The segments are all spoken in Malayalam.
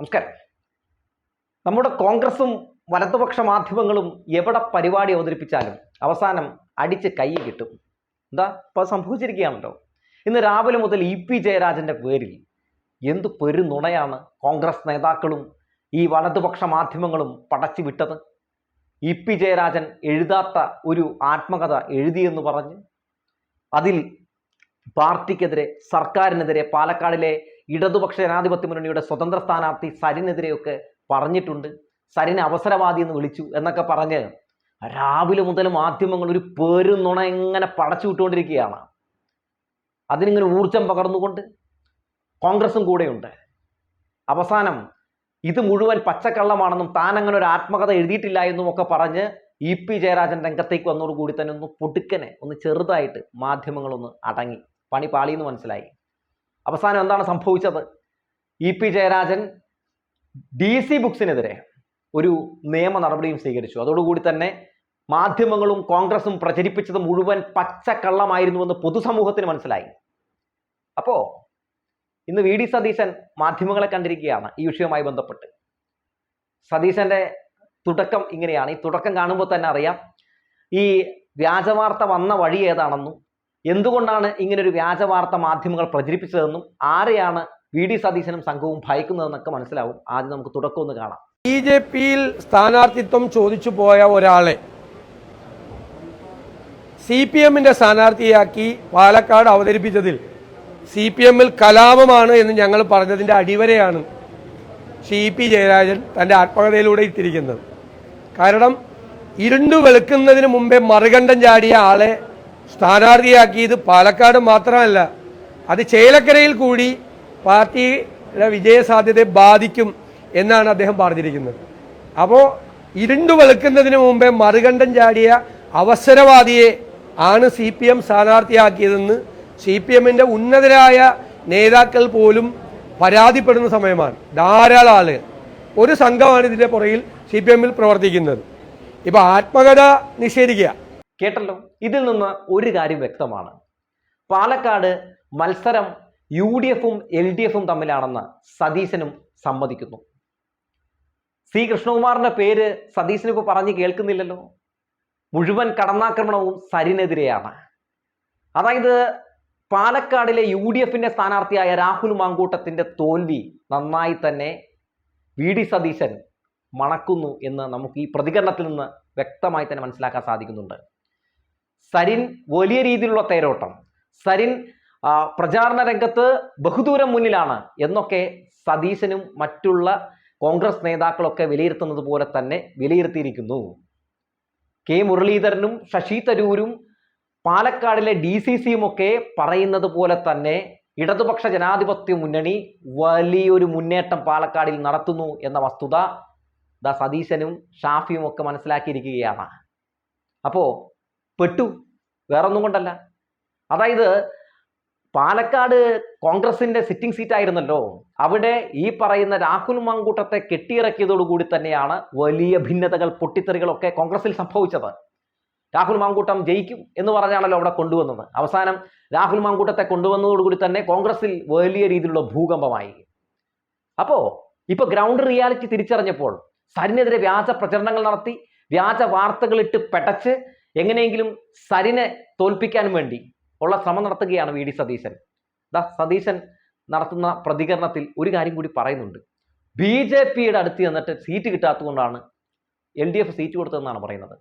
നമസ്കാരം. നമ്മുടെ കോൺഗ്രസും വലതുപക്ഷ മാധ്യമങ്ങളും എവിടെ പരിപാടി അവതരിപ്പിച്ചാലും അവസാനം അടിച്ച് കൈ കിട്ടും. എന്താ? ഇപ്പോൾ സംഭവിച്ചിരിക്കുകയാണല്ലോ. ഇന്ന് രാവിലെ മുതൽ ഇ പി ജയരാജന്റെ പേരിൽ എന്ത് പെരുനുണയാണ് കോൺഗ്രസ് നേതാക്കളും ഈ വലതുപക്ഷ മാധ്യമങ്ങളും പടച്ചു വിട്ടത്? ഇ പി ജയരാജൻ എഴുതാത്ത ഒരു ആത്മകഥ എഴുതിയെന്ന് പറഞ്ഞ് അതിൽ പാർട്ടിക്കെതിരെ സർക്കാരിനെതിരെ പാലക്കാടിലെ ഇടതുപക്ഷ ജനാധിപത്യ മുന്നണിയുടെ സ്വതന്ത്ര സ്ഥാനാർത്ഥി സരിനെതിരെയൊക്കെ പറഞ്ഞിട്ടുണ്ട്. സരിനെ അവസരവാദി എന്ന് വിളിച്ചു എന്നൊക്കെ പറഞ്ഞ് രാവിലെ മുതൽ മാധ്യമങ്ങൾ ഒരു പെരുന്നുണ എങ്ങനെ പടച്ചു വിട്ടുകൊണ്ടിരിക്കുകയാണ്. അതിനിങ്ങനെ ഊർജം പകർന്നുകൊണ്ട് കോൺഗ്രസും കൂടെയുണ്ട്. അവസാനം ഇത് മുഴുവൻ പച്ചക്കള്ളമാണെന്നും താൻ അങ്ങനെ ഒരു ആത്മകഥ എഴുതിയിട്ടില്ല എന്നും ഒക്കെ പറഞ്ഞ് ഇ പി ജയരാജൻ രംഗത്തേക്ക് വന്നതോടുകൂടി തന്നെ ഒന്ന് പൊടുക്കനെ ഒന്ന് ചെറുതായിട്ട് മാധ്യമങ്ങളൊന്ന് അടങ്ങി. പണി പാളിയെന്ന് മനസ്സിലായി. അവസാനം എന്താണ് സംഭവിച്ചത്? E P Jayarajan D C ബുക്സിനെതിരെ ഒരു നിയമ നടപടിയും സ്വീകരിച്ചു. അതോടുകൂടി തന്നെ മാധ്യമങ്ങളും കോൺഗ്രസും പ്രചരിപ്പിച്ചത് മുഴുവൻ പച്ചക്കള്ളമായിരുന്നുവെന്ന് പൊതുസമൂഹത്തിന് മനസ്സിലായി. അപ്പോ ഇന്ന് വി ഡി സതീശൻ മാധ്യമങ്ങളെ കണ്ടിരിക്കുകയാണ് ഈ വിഷയവുമായി ബന്ധപ്പെട്ട്. സതീശന്റെ തുടക്കം ഇങ്ങനെയാണ്. ഈ തുടക്കം കാണുമ്പോൾ തന്നെ അറിയാം. ഈ വ്യാജവാർത്ത വന്ന വഴി ഏതാണെന്നും എന്തുകൊണ്ടാണ് ഇങ്ങനെ ഒരു വ്യാജവാർത്ത മാധ്യമങ്ങൾ പ്രചരിപ്പിച്ചതെന്നും ആരെയാണ് വി ഡി സതീശനും സംഘവും ഭയക്കുന്നതെന്നൊക്കെ മനസ്സിലാവും. ആദ്യം നമുക്ക് തുടക്കം ഒന്ന് കാണാം. ബി ജെ പിയിൽ സ്ഥാനാർത്ഥിത്വം ചോദിച്ചു പോയ ഒരാളെ സി പി എമ്മിന്റെ സ്ഥാനാർത്ഥിയാക്കി പാലക്കാട് അവതരിപ്പിച്ചതിൽ സി പി എമ്മിൽ കലാപമാണ് എന്ന് ഞങ്ങൾ പറഞ്ഞതിന്റെ അടിവരെയാണ് സി പി ജയരാജൻ തന്റെ ആത്മകഥയിലൂടെ ഇട്ടിരിക്കുന്നത്. കാരണം ഇരുണ്ടു വെളുക്കുന്നതിന് മുമ്പേ മറുകണ്ഠം ചാടിയ ആളെ സ്ഥാനാർത്ഥിയാക്കിയത് പാലക്കാട് മാത്രമല്ല. അത് ചേലക്കരയിൽ കൂടി പാർട്ടിയുടെ വിജയസാധ്യതയെ ബാധിക്കും എന്നാണ് അദ്ദേഹം പറഞ്ഞിരിക്കുന്നത്. അപ്പോൾ ഇരുണ്ടു വെളുക്കുന്നതിന് മുമ്പേ മറുകണ്ഠം ചാടിയ അവസരവാദിയെ ആണ് സി പി എം സ്ഥാനാർത്ഥിയാക്കിയതെന്ന് സി പി എമ്മിന്റെ ഉന്നതരായ നേതാക്കൾ പോലും പരാതിപ്പെടുന്ന സമയമാണ്. ധാരാളം ആളുകൾ. ഒരു സംഘമാണ് ഇതിന്റെ പുറകിൽ സി പി എമ്മിൽ പ്രവർത്തിക്കുന്നത്. ഇപ്പോൾ ആത്മകഥ നിഷേധിക്കുക. കേട്ടല്ലോ? ഇതിൽ നിന്ന് ഒരു കാര്യം വ്യക്തമാണ്. പാലക്കാട് മത്സരം യു ഡി എഫും എൽ ഡി എഫും തമ്മിലാണെന്ന് സതീശനും സമ്മതിക്കുന്നു. സി കൃഷ്ണകുമാറിന്റെ പേര് സതീശന് ഇപ്പോൾ പറഞ്ഞു കേൾക്കുന്നില്ലല്ലോ. മുഴുവൻ കടന്നാക്രമണവും സരിനെതിരെയാണ്. അതായത് പാലക്കാടിലെ യു ഡി എഫിന്റെ സ്ഥാനാർത്ഥിയായ രാഹുൽ മാങ്കൂട്ടത്തിന്റെ തോൽവി നന്നായി തന്നെ വി ഡി സതീശൻ മണക്കുന്നു എന്ന് നമുക്ക് ഈ പ്രതികരണത്തിൽ നിന്ന് വ്യക്തമായി തന്നെ മനസ്സിലാക്കാൻ സാധിക്കുന്നുണ്ട്. സരിൻ വലിയ രീതിയിലുള്ള തേരോട്ടം. സരിൻ പ്രചാരണ രംഗത്ത് ബഹുദൂരം മുന്നിലാണ് എന്നൊക്കെ സതീശനും മറ്റുള്ള കോൺഗ്രസ് നേതാക്കളൊക്കെ വിലയിരുത്തുന്നത് പോലെ തന്നെ വിലയിരുത്തിയിരിക്കുന്നു. കെ മുരളീധരനും ശശി തരൂരും പാലക്കാടിലെ ഡി സി സിയും ഒക്കെ പറയുന്നത് പോലെ തന്നെ ഇടതുപക്ഷ ജനാധിപത്യ മുന്നണി വലിയൊരു മുന്നേറ്റം പാലക്കാടിൽ നടത്തുന്നു എന്ന വസ്തുത ദാ സതീശനും ഷാഫിയും ഒക്കെ മനസ്സിലാക്കിയിരിക്കുകയാണ്. അപ്പോ പെട്ടു. വേറൊന്നും കൊണ്ടല്ല. അതായത് പാലക്കാട് കോൺഗ്രസിന്റെ സിറ്റിംഗ് സീറ്റ് ആയിരുന്നല്ലോ. അവിടെ ഈ പറയുന്ന രാഹുൽ മങ്കൂട്ടത്തെ കെട്ടിയിറക്കിയതോടുകൂടി തന്നെയാണ് വലിയ ഭിന്നതകൾ പൊട്ടിത്തെറികളൊക്കെ കോൺഗ്രസിൽ സംഭവിച്ചത്. രാഹുൽ മാങ്കൂട്ടം ജയിക്കും എന്ന് പറഞ്ഞാണല്ലോ അവിടെ കൊണ്ടുവന്നത്. അവസാനം രാഹുൽ മാങ്കൂട്ടത്തെ കൊണ്ടുവന്നതോടുകൂടി തന്നെ കോൺഗ്രസിൽ വലിയ രീതിയിലുള്ള ഭൂകമ്പമായി. അപ്പോ ഇപ്പൊ ഗ്രൗണ്ട് റിയാലിറ്റി തിരിച്ചറിഞ്ഞപ്പോൾ സരിനെതിരെ വ്യാജ പ്രചരണങ്ങൾ നടത്തി വ്യാജ വാർത്തകളിട്ട് പെടച്ച് എങ്ങനെയെങ്കിലും സരിനെ തോൽപ്പിക്കാൻ വേണ്ടി ഉള്ള ശ്രമം നടത്തുകയാണ് വി ഡി സതീശൻ. ദാ സതീശൻ നടത്തുന്ന പ്രതികരണത്തിൽ ഒരു കാര്യം കൂടി പറയുന്നുണ്ട്. ബി ജെ പിയുടെ അടുത്ത് ചെന്നിട്ട് സീറ്റ് കിട്ടാത്തതുകൊണ്ടാണ് എൽ ഡി എഫ് സീറ്റ് കൊടുത്തതെന്നാണ് പറയുന്നത്.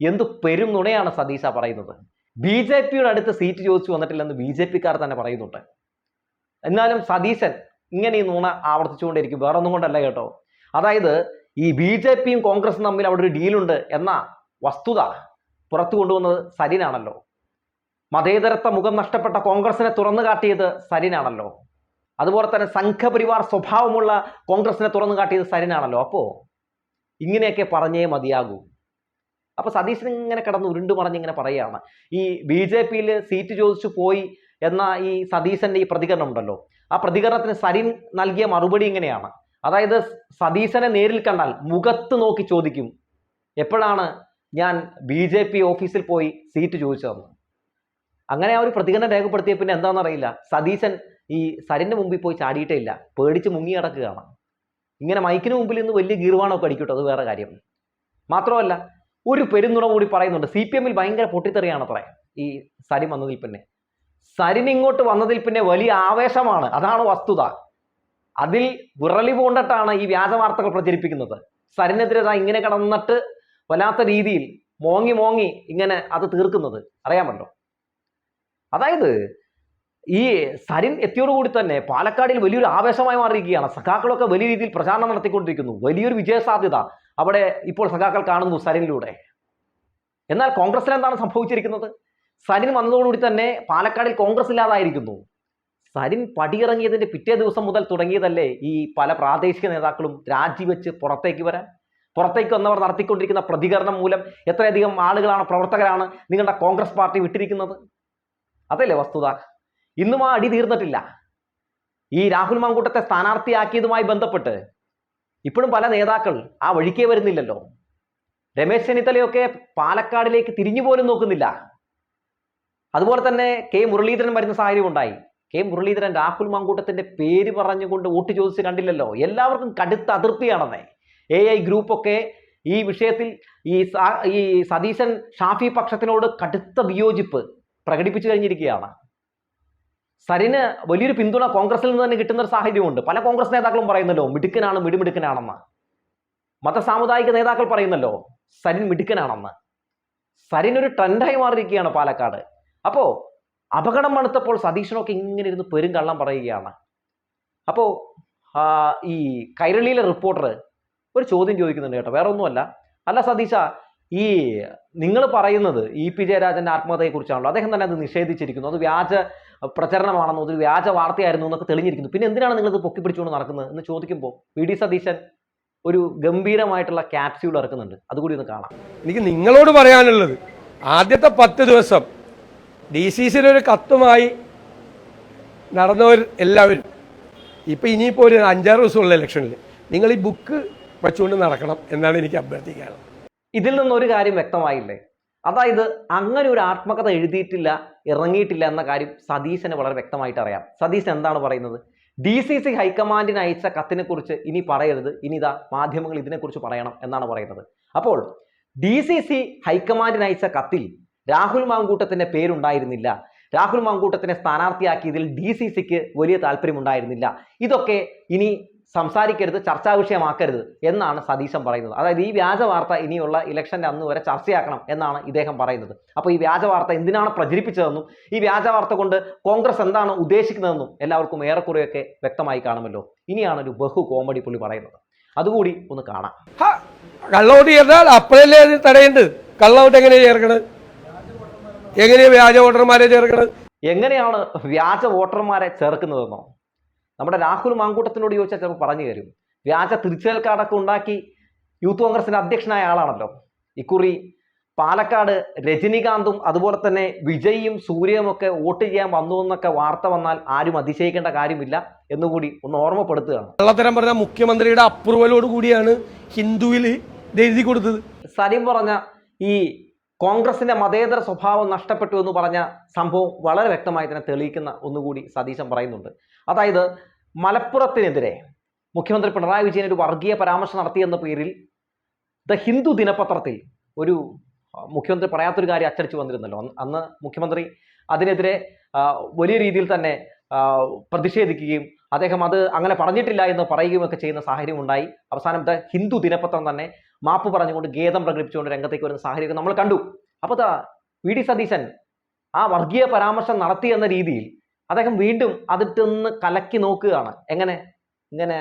എന്ത് പെരും നുണയാണ് സതീശ പറയുന്നത്. ബി ജെ പിയുടെ അടുത്ത് സീറ്റ് ചോദിച്ചു വന്നിട്ടില്ലെന്ന് ബി ജെ പിക്കാർ തന്നെ പറയുന്നുണ്ട്. എന്നാലും സതീശൻ ഇങ്ങനെ ഈ നുണ ആവർത്തിച്ചുകൊണ്ടിരിക്കും. വേറെ ഒന്നും കൊണ്ടല്ല കേട്ടോ. അതായത് ഈ ബി ജെ പിയും കോൺഗ്രസും തമ്മിൽ അവിടെ ഒരു ഡീലുണ്ട് എന്ന വസ്തുത പുറത്തു കൊണ്ടുവന്നത് സരിനാണല്ലോ. മതേതരത്വ മുഖം നഷ്ടപ്പെട്ട കോൺഗ്രസിനെ തുറന്നു കാട്ടിയത് സരിനാണല്ലോ. അതുപോലെ തന്നെ സംഘപരിവാർ സ്വഭാവമുള്ള കോൺഗ്രസിനെ തുറന്നു കാട്ടിയത് സരിനാണല്ലോ. അപ്പോ ഇങ്ങനെയൊക്കെ പറഞ്ഞേ മതിയാകൂ. അപ്പോൾ സതീശൻ ഇങ്ങനെ കിടന്ന് ഉരുണ്ടു പറഞ്ഞ് ഇങ്ങനെ പറയുകയാണ്. ഈ ബി ജെ പിയിൽ സീറ്റ് ചോദിച്ചു പോയി എന്ന ഈ സതീശന്റെ ഈ പ്രതികരണം ഉണ്ടല്ലോ. ആ പ്രതികരണത്തിന് സരിൻ നൽകിയ മറുപടി ഇങ്ങനെയാണ്. അതായത് സതീശനെ നേരിൽ കണ്ടാൽ മുഖത്ത് നോക്കി ചോദിക്കും. എപ്പോഴാണ് ഞാൻ ബി ജെ പി ഓഫീസിൽ പോയി സീറ്റ് ചോദിച്ചു തന്നു. അങ്ങനെ ആ ഒരു പ്രതികരണം രേഖപ്പെടുത്തിയ പിന്നെ എന്താണെന്നറിയില്ല. സതീശൻ ഈ സരിന്റെ മുമ്പിൽ പോയി ചാടിയിട്ടേ ഇല്ല പേടിച്ച് മുങ്ങി കിടക്കുകയാണ്. ഇങ്ങനെ മൈക്കിന് മുമ്പിൽ നിന്ന് വലിയ ഗീർവാണമൊക്കെ അടിക്കട്ടോ അത് വേറെ കാര്യം. മാത്രമല്ല ഒരു പെരുന്നുണ കൂടി പറയുന്നുണ്ട്. സി പി എമ്മിൽ ഭയങ്കര പൊട്ടിത്തെറിയാണ് പറയാം ഈ സരിൻ വന്നതിൽ പിന്നെ സരിൻ ഇങ്ങോട്ട് വന്നതിൽ പിന്നെ വലിയ ആവേശമാണ്. അതാണ് വസ്തുത. അതിൽ വിറളി പൂണ്ടിട്ടാണ് ഈ വ്യാജ വാർത്തകൾ പ്രചരിപ്പിക്കുന്നത്. സരിനെതിരെ ഇങ്ങനെ കടന്നിട്ട് വല്ലാത്ത രീതിയിൽ മോങ്ങി മോങ്ങി ഇങ്ങനെ അത് തീർക്കുന്നത്. അറിയാമല്ലോ? അതായത് ഈ സരിൻ എത്തിയോടുകൂടി തന്നെ പാലക്കാടിൽ വലിയൊരു ആവേശമായി മാറിയിരിക്കുകയാണ്. സഖാക്കളൊക്കെ വലിയ രീതിയിൽ പ്രചാരണം നടത്തിക്കൊണ്ടിരിക്കുന്നു. വലിയൊരു വിജയ സാധ്യത അവിടെ ഇപ്പോൾ സഖാക്കൾ കാണുന്നു സരിനിലൂടെ. എന്നാൽ കോൺഗ്രസിൽ എന്താണ് സംഭവിച്ചിരിക്കുന്നത്? സരിൻ വന്നതോടുകൂടി തന്നെ പാലക്കാടിൽ കോൺഗ്രസ് ഇല്ലാതായിരിക്കുന്നു സരിൻ പടിയിറങ്ങിയതിന്റെ പിറ്റേ ദിവസം മുതൽ തുടങ്ങിയതല്ലേ ഈ പല പ്രാദേശിക നേതാക്കളും രാജിവെച്ച് പുറത്തേക്ക് വരാൻ? പുറത്തേക്ക് വന്നവർ നടത്തിക്കൊണ്ടിരിക്കുന്ന പ്രതികരണം മൂലം എത്രയധികം ആളുകളാണ് പ്രവർത്തകരാണ് നിങ്ങളുടെ കോൺഗ്രസ് പാർട്ടി വിട്ടിരിക്കുന്നത്? അതല്ലേ വസ്തുത. ഇന്നും ആ അടി തീർന്നിട്ടില്ല. ഈ രാഹുൽ മാങ്കൂട്ടത്തെ സ്ഥാനാർത്ഥിയാക്കിയതുമായി ബന്ധപ്പെട്ട് ഇപ്പോഴും പല നേതാക്കൾ ആ വഴിക്കേ വരുന്നില്ലല്ലോ. രമേശ് ചെന്നിത്തലയൊക്കെ പാലക്കാടിലേക്ക് തിരിഞ്ഞു പോലും നോക്കുന്നില്ല. അതുപോലെ തന്നെ കെ മുരളീധരൻ വരുന്ന സാഹചര്യം ഉണ്ടായി. കെ മുരളീധരൻ രാഹുൽ മാങ്കൂട്ടത്തിന്റെ പേര് പറഞ്ഞുകൊണ്ട് വോട്ട് ചോദിച്ച് കണ്ടില്ലല്ലോ. എല്ലാവർക്കും കടുത്ത അതിർത്തിയാണെന്നേ. എ ഐ ഗ്രൂപ്പൊക്കെ ഈ വിഷയത്തിൽ ഈ ഈ സതീശൻ ഷാഫി പക്ഷത്തിനോട് കടുത്ത വിയോജിപ്പ് പ്രകടിപ്പിച്ചു കഴിഞ്ഞിരിക്കുകയാണ്. സരിന് വലിയൊരു പിന്തുണ കോൺഗ്രസിൽ നിന്ന് തന്നെ കിട്ടുന്ന ഒരു സാഹചര്യമുണ്ട്. പല കോൺഗ്രസ് നേതാക്കളും പറയുന്നല്ലോ മിടുക്കനാണ് മിടുമിടുക്കനാണെന്ന്. മത സാമുദായിക നേതാക്കൾ പറയുന്നല്ലോ സരിൻ മിടുക്കനാണെന്ന്. സരിൻ ഒരു ട്രെൻഡായി മാറിയിരിക്കുകയാണ് പാലക്കാട്. അപ്പോൾ അപകടം മണുത്തപ്പോൾ സതീശനൊക്കെ ഇങ്ങനെ ഇരുന്ന് പെരും കള്ളം പറയുകയാണ്. അപ്പോൾ ഈ കൈരളിയിലെ റിപ്പോർട്ടർ ഒരു ചോദ്യം ചോദിക്കുന്നുണ്ട് കേട്ടോ. വേറെ ഒന്നുമല്ല അല്ല സതീശ ഈ നിങ്ങൾ പറയുന്നത് ഇ പി ജയരാജന്റെ ആത്മഹത്യയെക്കുറിച്ചാണല്ലോ. അദ്ദേഹം തന്നെ അത് നിഷേധിച്ചിരിക്കുന്നു. അത് വ്യാജ പ്രചരണമാണെന്നോ അതൊരു വ്യാജ വാർത്തയായിരുന്നു എന്നൊക്കെ തെളിഞ്ഞിരിക്കുന്നു. പിന്നെ എന്തിനാണ് നിങ്ങൾ ഇത് പൊക്കിപ്പിടിച്ചുകൊണ്ട് നടക്കുന്നത് എന്ന് ചോദിക്കുമ്പോൾ വി ഡി സതീശൻ ഒരു ഗംഭീരമായിട്ടുള്ള ക്യാപ്സ്യൂൾ ഇറക്കുന്നുണ്ട്. അതുകൂടി ഒന്ന് കാണാം. എനിക്ക് നിങ്ങളോട് പറയാനുള്ളത് ആദ്യത്തെ പത്ത് ദിവസം ഡി സി സിയുടെ ഒരു കത്തുമായി നടന്നവർ എല്ലാവരും. ഇപ്പം ഇനിയിപ്പോൾ ഒരു അഞ്ചാറ് ദിവസമുള്ള ഇലക്ഷനിൽ നിങ്ങൾ ഈ ബുക്ക് വെച്ചുകൊണ്ട് നടക്കണം എന്നാണ് എനിക്ക് അഭ്യർത്ഥിക്കാനുള്ളത്. ഇതിൽ നിന്നൊരു കാര്യം വ്യക്തമായില്ലേ? അതായത് അങ്ങനെ ഒരു ആത്മകഥ എഴുതിയിട്ടില്ല ഇറങ്ങിയിട്ടില്ല എന്ന കാര്യം സതീശന് വളരെ വ്യക്തമായിട്ട് അറിയാം. സതീശൻ എന്താണ് പറയുന്നത്? ഡി സി സി ഹൈക്കമാൻഡിന് അയച്ച കത്തിനെ കുറിച്ച് ഇനി പറയരുത്. ഇനി ഇതാ മാധ്യമങ്ങൾ ഇതിനെക്കുറിച്ച് പറയണം എന്നാണ് പറയുന്നത്. അപ്പോൾ ഡി സി സി ഹൈക്കമാൻഡിന് അയച്ച കത്തിൽ രാഹുൽ മാങ്കൂട്ടത്തിന്റെ പേരുണ്ടായിരുന്നില്ല. രാഹുൽ മാങ്കൂട്ടത്തിനെ സ്ഥാനാർത്ഥിയാക്കിയതിൽ ഡി സി സിക്ക് വലിയ താല്പര്യമുണ്ടായിരുന്നില്ല. ഇതൊക്കെ ഇനി സംസാരിക്കരുത് ചർച്ചാ വിഷയമാക്കരുത് എന്നാണ് സതീശൻ പറയുന്നത്. അതായത് ഈ വ്യാജ വാർത്ത ഇനിയുള്ള ഇലക്ഷന്റെ അന്ന് വരെ ചർച്ചയാക്കണം എന്നാണ് ഇദ്ദേഹം പറയുന്നത്. അപ്പോൾ ഈ വ്യാജ വാർത്ത എന്തിനാണ് പ്രചരിപ്പിച്ചതെന്നും ഈ വ്യാജ വാർത്ത കൊണ്ട് കോൺഗ്രസ് എന്താണ് ഉദ്ദേശിക്കുന്നതെന്നും എല്ലാവർക്കും ഏറെക്കുറെയൊക്കെ വ്യക്തമായി കാണുമല്ലോ. ഇനിയാണ് ഒരു ബഹു കോമഡി പുള്ളി പറയുന്നത്. അതുകൂടി ഒന്ന് കാണാം. കള്ളവോട്ട് ചെയ്താൽ അപ്പോഴല്ലേ അത് തടയേണ്ടത് കള്ളവോട്ട് എങ്ങനെ ചേർക്കണത്? എങ്ങനെയാണ് വ്യാജ വോട്ടർമാരെ ചേർക്കണത്? എങ്ങനെയാണ് വ്യാജ വോട്ടർമാരെ ചേർക്കുന്നതെന്നോ? നമ്മുടെ രാഹുൽ മാങ്കൂട്ടത്തിനോട് ചോദിച്ചാൽ ചിലപ്പോൾ പറഞ്ഞു തരും. വ്യാജ തിരിച്ചൽ കാർഡൊക്കെ ഉണ്ടാക്കി യൂത്ത് കോൺഗ്രസിന്റെ അധ്യക്ഷനായ ആളാണല്ലോ. ഇക്കുറി പാലക്കാട് രജനികാന്തും അതുപോലെ തന്നെ വിജയും സൂര്യയും ഒക്കെ വോട്ട് ചെയ്യാൻ വന്നു എന്നൊക്കെ വാർത്ത വന്നാൽ ആരും അതിശയിക്കേണ്ട കാര്യമില്ല എന്നുകൂടി ഒന്ന് ഓർമ്മപ്പെടുത്തുകയാണ്. കള്ളത്തരം പറഞ്ഞ മുഖ്യമന്ത്രിയുടെ അപ്രൂവലോട് കൂടിയാണ് ഹിന്ദുവിൽ എഴുതി കൊടുത്തത്. സലീം പറഞ്ഞ ഈ കോൺഗ്രസിന്റെ മതേതര സ്വഭാവം നഷ്ടപ്പെട്ടു എന്ന് പറഞ്ഞ സംഭവം വളരെ വ്യക്തമായി തന്നെ തെളിയിക്കുന്ന ഒന്നുകൂടി സതീശൻ പറയുന്നുണ്ട്. അതായത് മലപ്പുറത്തിനെതിരെ മുഖ്യമന്ത്രി പിണറായി വിജയൻ ഒരു വർഗീയ പരാമർശം നടത്തിയെന്ന പേരിൽ ദ ഹിന്ദു ദിനപത്രത്തിൽ ഒരു മുഖ്യമന്ത്രി പറയാത്തൊരു കാര്യം അച്ചടിച്ചു വന്നിരുന്നല്ലോ. അന്ന് മുഖ്യമന്ത്രി അതിനെതിരെ വലിയ രീതിയിൽ തന്നെ പ്രതിഷേധിക്കുകയും അദ്ദേഹം അത് അങ്ങനെ പറഞ്ഞിട്ടില്ല എന്ന് പറയുകയും ഒക്കെ ചെയ്യുന്ന സാഹചര്യം ഉണ്ടായി. അവസാനം ദ ഹിന്ദു ദിനപത്രം തന്നെ മാപ്പ് പറഞ്ഞുകൊണ്ട് ഖേദം പ്രകടിപ്പിച്ചുകൊണ്ട് രംഗത്തേക്ക് വരുന്ന സാഹചര്യം നമ്മൾ കണ്ടു. അപ്പോൾ വി. ഡി. സതീശൻ ആ വർഗീയ പരാമർശം നടത്തി എന്ന രീതിയിൽ അദ്ദേഹം വീണ്ടും അതിട്ടൊന്ന് കലക്കി നോക്കുകയാണ്. എങ്ങനെ? ഇങ്ങനെ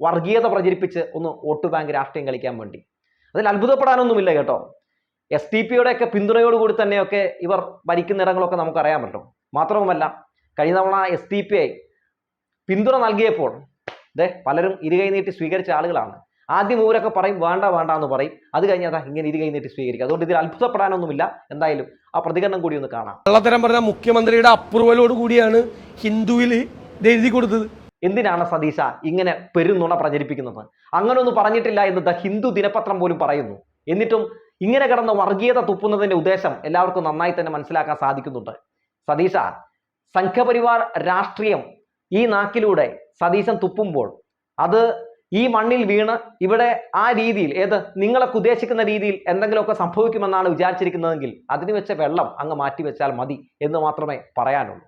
വർഗീയത പ്രചരിപ്പിച്ച് ഒന്ന് വോട്ട് ബാങ്ക് രാഷ്ട്രീയം കളിക്കാൻ വേണ്ടി. അതിൽ അത്ഭുതപ്പെടാനൊന്നുമില്ല കേട്ടോ. എസ് ടി പിയുടെയൊക്കെ പിന്തുണയോടുകൂടി തന്നെയൊക്കെ ഇവർ ഭരിക്കുന്നിടങ്ങളൊക്കെ പറ്റും മാത്രവുമല്ല കഴിഞ്ഞ തവണ എസ് ടി പി ഐ പിന്തുണ നൽകിയപ്പോൾ ദേ പലരും ഇരുകൈ നീട്ടി സ്വീകരിച്ച ആളുകളാണ്. ആദ്യം ഇവരൊക്കെ പറയും വേണ്ട വേണ്ട എന്ന് പറയും. അത് കഴിഞ്ഞാൽ അതാ ഇങ്ങനെ ഇത് കഴിഞ്ഞിട്ട് സ്വീകരിക്കുക അതുകൊണ്ട് ഇതിൽ അത്ഭുതപ്പെടാനൊന്നുമില്ല. എന്തായാലും ആ പ്രതികരണം കൂടി ഒന്ന് കാണാം. കള്ളത്തരം പറഞ്ഞ മുഖ്യമന്ത്രിയുടെ അപ്രൂവലോട് കൂടിയാണ് ഹിന്ദുവിൽ എഴുതി കൊടുത്തത്. എന്തിനാണ് സതീശ ഇങ്ങനെ പെരുന്നുണ പ്രചരിപ്പിക്കുന്നത്? അങ്ങനെ ഒന്നും പറഞ്ഞിട്ടില്ല എന്ന് ദ ഹിന്ദു ദിനപത്രം പോലും പറയുന്നു. എന്നിട്ടും ഇങ്ങനെ കിടന്ന് വർഗീയത തുപ്പുന്നതിന്റെ ഉദ്ദേശം എല്ലാവർക്കും നന്നായി തന്നെ മനസ്സിലാക്കാൻ സാധിക്കുന്നുണ്ട്. സതീശ സംഘപരിവാർ രാഷ്ട്രീയം ഈ നാക്കിലൂടെ സതീശൻ തുപ്പുമ്പോൾ അത് ഈ മണ്ണിൽ വീണ് ഇവിടെ ആ രീതിയിൽ ഏത് നിങ്ങളൊക്കെ ഉദ്ദേശിക്കുന്ന രീതിയിൽ എന്തെങ്കിലുമൊക്കെ സംഭവിക്കുമെന്നാണ് വിചാരിച്ചിരിക്കുന്നതെങ്കിൽ അതിന് വെച്ച വെള്ളം അങ്ങ് മാറ്റി വെച്ചാൽ മതി എന്ന് മാത്രമേ പറയാനുള്ളൂ.